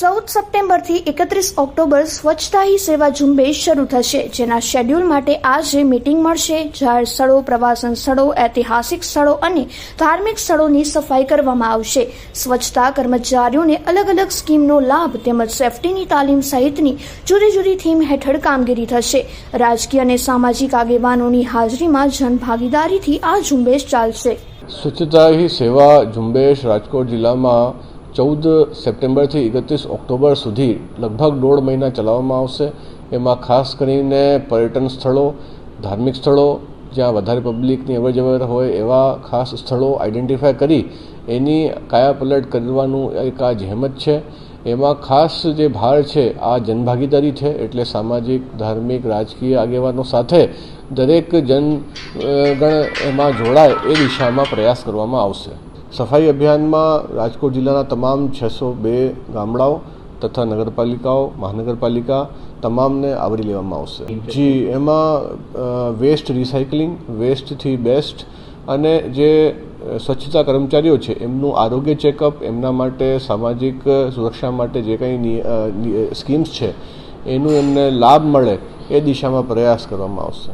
ચૌદ સપ્ટેમ્બરથી એકત્રીસ ઓક્ટોબર સ્વચ્છતા હી સેવા ઝુંબેશ શરૂ થશે, જેના શેડ્યુલ માટે આજે મીટિંગ મળશે, જાહેર સ્થળો, પ્રવાસન સ્થળો, ઐતિહાસિક સ્થળો અને ધાર્મિક સ્થળોની સફાઈ કરવામાં આવશે. સ્વચ્છતા કર્મચારીઓને અલગ અલગ સ્કીમનો લાભ તેમજ સેફટીની તાલીમ સહિતની જુદી જુદી થીમ હેઠળ કામગીરી થશે. રાજકીય અને સામાજિક આગેવાનોની હાજરીમાં જનભાગીદારીથી આ ઝુંબેશ ચાલશે. સ્વચ્છતા હી સેવા ઝુંબેશ રાજકોટ જિલ્લામાં ચૌદ સપ્ટેમ્બરથી એકત્રીસ ઓક્ટોબર સુધી લગભગ દોઢ મહિના ચલાવવામાં આવશે. એમાં ખાસ કરીને પર્યટન સ્થળો, ધાર્મિક સ્થળો, જ્યાં વધારે પબ્લિકની અવરજવર હોય એવા ખાસ સ્થળો આઈડેન્ટિફાય કરી એની કાયાપલટ કરવાનું એક આ જહેમત છે. એમાં ખાસ જે ભાર છે, આ જનભાગીદારી છે, એટલે સામાજિક, ધાર્મિક, રાજકીય આગેવાનો સાથે દરેક જન ગણ એમાં જોડાય એ દિશામાં પ્રયાસ કરવામાં આવશે. સફાઈ અભિયાનમાં રાજકોટ જિલ્લાના તમામ છસો બે ગામડાઓ તથા નગરપાલિકાઓ, મહાનગરપાલિકા તમામને આવરી લેવામાં આવશે. જી, એમાં વેસ્ટ રિસાયકલિંગ વેસ્ટથી બેસ્ટ અને જે સ્વચ્છતા કર્મચારીઓ છે, એમનું આરોગ્ય ચેકઅપ એમના માટે સામાજિક સુરક્ષા માટે જે કંઈ સ્કીમ્સ છે, એનું એમને લાભ મળે એ દિશામાં પ્રયાસ કરવામાં આવશે.